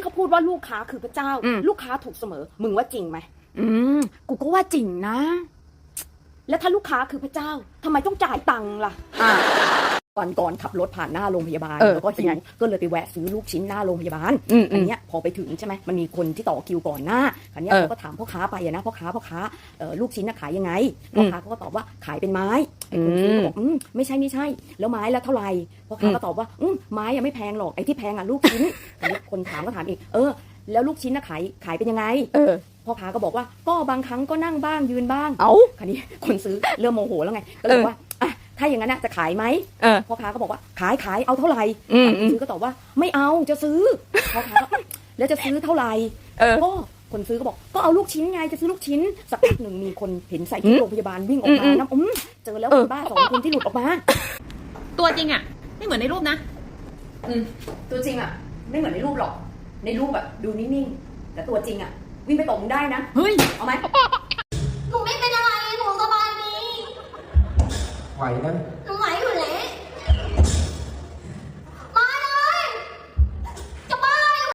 ที่เขาพูดว่าลูกค้าคือพระเจ้า อืม ลูกค้าถูกเสมอ มึงว่าจริงไหม อืมกูก็ว่าจริงนะ แล้วถ้าลูกค้าคือพระเจ้าทำไมต้องจ่ายตังค์ล่ะ อ่า ก่อนก่อนขับรถผ่านหน้าโรงพยาบาลเออแล้วก็เป็นหิไงวก็เลยไปแวะซื้อลูกชิ้นหน้าโรงพยาบาลอืมอือัมนเนี้ยพอไปถึงใช่ไหมมันมีคนที่ต่อคิวก่อนหน้าคันนี้ยเออเขาก็ถามพ่อค้าไปอะนะพ่อค้าพ่อค้าเอ่อลูกชิ้นน่ะขายยังไงอืพ่อมค้าเขาก็ตอบว่าขายเป็นไม้ไอ้คนซื้อก็บอกอืมไม่ใช่ไม่ใช่ แล้วไม้ละเท่าไหร่พ่อค้าอืมก็ตอบว่าอืมไม้ยังไม่แพงหรอกไอ้ที่แพงอะลูกชิ้นอันนี้คนถามก็ถามอีกเออแล้วลูกชิ้นน่ะขายขายเป็นยังไง เออพ่อค้าก็บอกว่าก็บางครั้งก็นั่งบ้างยืนบ้าง เอาคันนี้คนซื้อเริ่มโมโหแล้วไง ก็เลยบอกว่าอะ ถ้าอย่างนั้นน่ะจะขายไหมเออ พ่อค้าก็บอกว่าขายขายเอาเท่าไหร่อืมคนอืมซื้อก็ตอบว่าไม่เอาจะซื้อพ่อค้าก็แล้วจะซื้อเท่าไหร่เออก็คนซื้อก็บอกก็เอาลูกชิ้นไงจะซื้อลูกชิ้นสักพักหนึ่งมีคนเห็นใส่ชุดอืมโรงพยาบาลวิ่งออกมาอืมนะอืมเจอแล้วเออคนบ้าสองคนที่หลุดออกมา ตัวจริงอะไม่เหมือนในรูปนะอืมตัวจริงอะ ไม่เหมือนในรูปหรอก ในรูปแบบดูนิ่งๆแต่ตัวจริงอะ วิ่งไปตบมึงได้นะเฮ้ยเอาไหม ไหวนะ